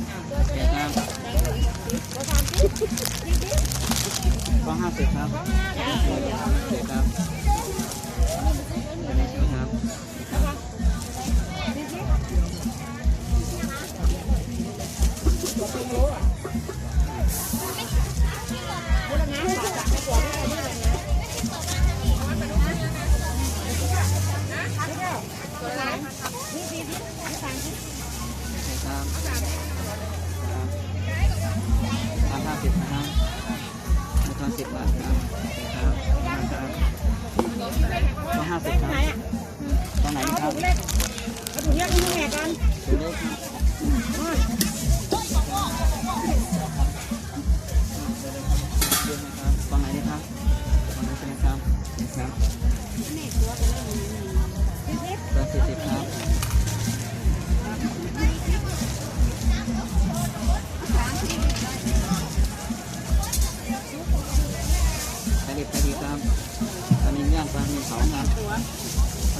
โอเครับก็ห้าสิบครับโอเคครับอันนี้ใช่ไหมครับ สิบครับตอนไหนดีครับ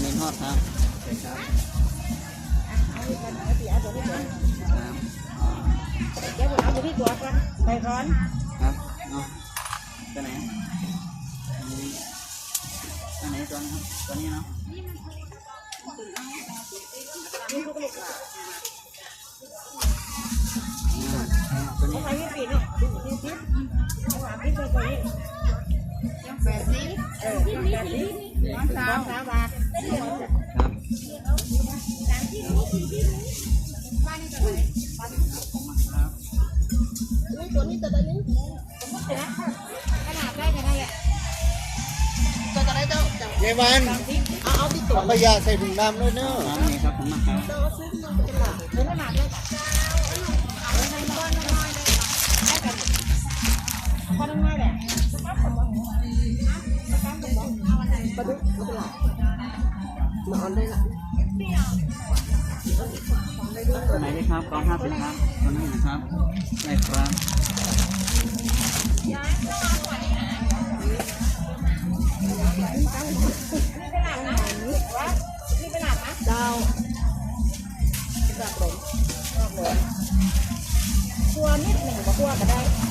ปลานินทอดครับโอเคครับครับอ๋อเดี๋ยวผมเอาตัวพี่ตัวก่อนใส่ก่อนครับเนาะตัวไหนอันไหนตัวนะครับตัวนี้เนาะนี่ก็ลูกอ่าตัวนี้เขาใส่ยี่นี่ยดูที่ทิศเขาหาทิศเลยตัวนี้แปดสิบเออแปดสิบน้องสาวสาวบาทครับตัวนี้ตัวนี้ขนาดได้แค่นั้นแหละตัวจะได้เจ้าจังยายวันเอาเอาที่ตัวเอาขยะใส่ถุงดำด้วยเนอะนี่ครับผมมาครับตัวซื้อมันเป็นหลักเท่าขนาดได้เอาให้ก้อนน้อยๆเลยได้กันก้อนน้อยๆแหละสกัดผมบอกสกัดผมบอกเอาอะไรปลาดุกไม่เป็น ไรมาออนได้ละตัวไหนดีครับกองห้าสิบครับตัวนี้นะครับได้ครับดาวแบบผมแบบผมตัวนิดหนึ่งก็ตัวก็ได้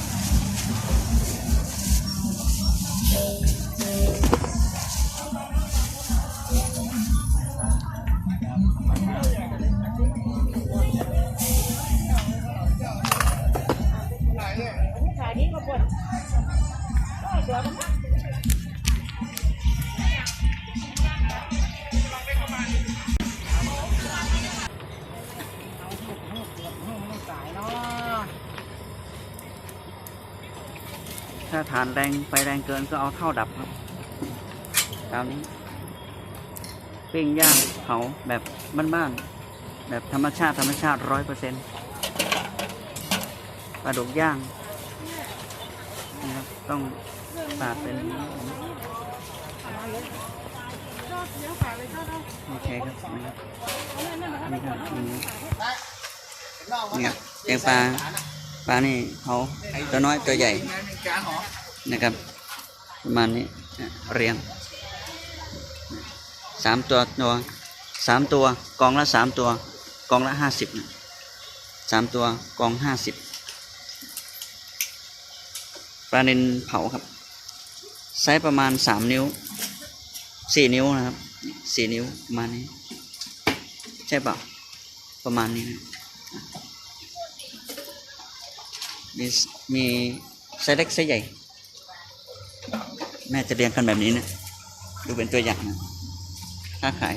าฐานแรงไฟแรงเกินก็เอาเท่าดับครับตามนี้ปิ้งย่างเผาแบบบ้านๆแบบธรรมชาติธรรมชาติร้อยเปอร์เซ็นต์ปลาดุกย่างนะครับต้องปาดเป็นโอเคครับนะครับนี่ครับนนี้เนี่ยงปลาปลานี่เขาตัวน้อยตัวใหญ่ นะครับ ประมาณนี้เรียงสามตัวตัวสามตัวกองละสามตัว กองละห้าสิบสามตัวกองห้าสิบปลาเนินเผาครับไซส์ประมาณสามนิ้วสี่นิ้วนะครับสี่นิ้วประมาณนี้ ใช่เปล่าประมาณนี้นะมีมี ไซส์เล็กไซส์ใหญ่ แม่จะเรียงกันแบบนี้นะ ดูเป็นตัวอย่างนะค้าขาย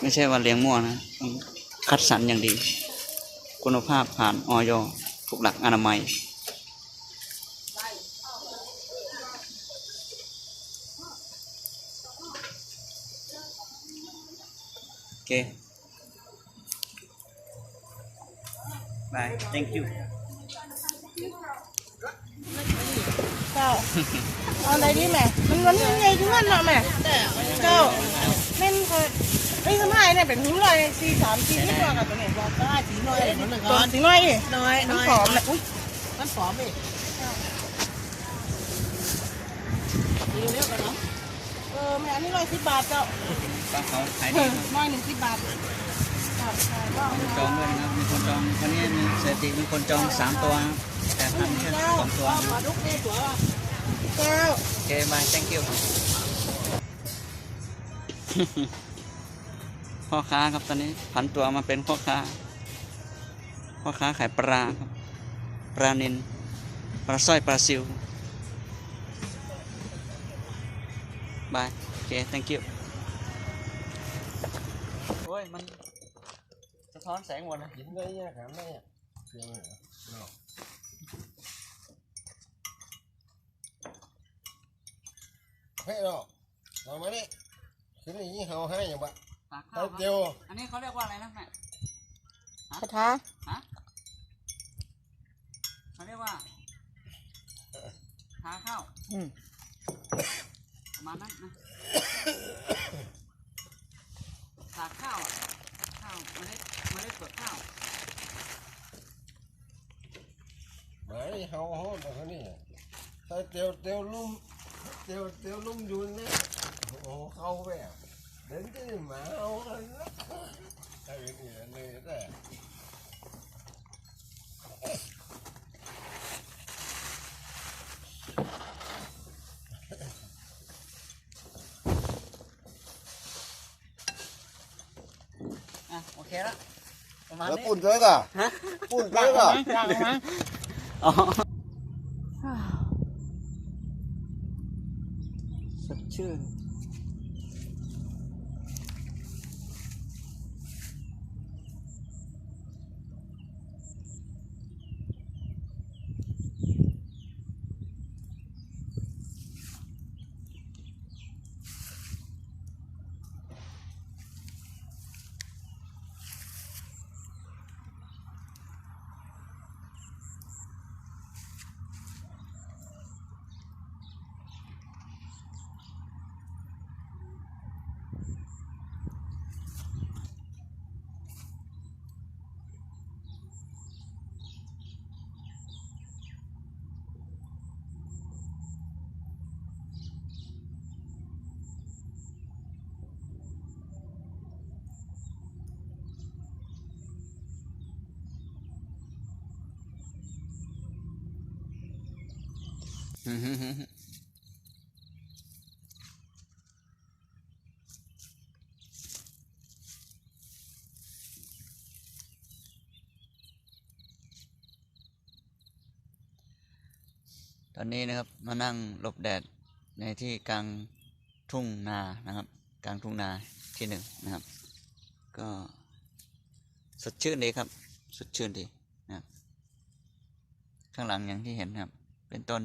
ไม่ใช่ว่าเลี้ยงมั่วนะคัดสรรอย่างดี คุณภาพผ่านออยถูกหลักอนามัย โอเค Bye. Thank you. เจ้าเอาอะไรดีแม่มันมันยังไงถึงวันเนาะแม่เจ้าเล่นเคยเฮ้ยทำไมเนี่ยเป็นหิ้ง ลอยสี่สามสี่ที่ตัวกับตัวเนี่ยบอกได้สีน้อยหนึ่งก้อนสีน้อยดิน้อยน้อยหอมแหละอุ้ยมันหอมอีกดีเรียกกันเนาะเอออแม่อันนี้ร้อยสิบบาทเจ้าปลาเขาขายเอดีอครับน้อยหนึ่งสิบบาทครับใช่ก็จองด้วยนะครับมีคนจองคนนี้มีสถิติมีคนจองสามตัวนะครับแต่ทำแค่เจ้าสองตัวเอาปลาดุกนี่ตัวเจ้าโอเคบาย thank you พ่อค้าครับตอนนี้ผันตัวมาเป็นพ่อค้าพ่อค้าขายปลาครับปลานินปลาสร้อยปลาซิว บายโอเค thank you โอ้ย มันสะท้อนแสงหมดเลยกินได้ยังครับแม่เสียงเหรอเนาะเฮ้ยเราเรามาดิขึ้นอย่างนี้เขาให้อย่างบะปลาข้าเขาวคเจีรับยวอันนี้เขาเรียกว่าอะไรนะแม่กระทะฮะเขาเรียกว่าหาข้าวอืมประ มานั้นนะตากข้าวอะข้าวเมล็ดเมล็ดเปลือกข้าวมาดิเขาเขาแบบนี้ถ้าเตียวเตียวลุ่มเตียวเตียวลุ่มอยู่เนี่ยโอ้เข้าไปอะเดินที่หมาเอาเลยนะไอ้นี่เลยแต่ อะ โอเคละประมาณแล้วนี้ปุ่นเจอก่ะฮะปุ่นเจอก่ะล้างมาอ๋อสดชื่น ตอนนี้นะครับมานั่งหลบแดดในที่กลางทุ่งนานะครับ กลางทุ่งนาที่หนึ่งนะครับ ก็สดชื่นดีครับสดชื่นดีนะครับข้างหลังอย่างที่เห็นนะครับ เป็นต้น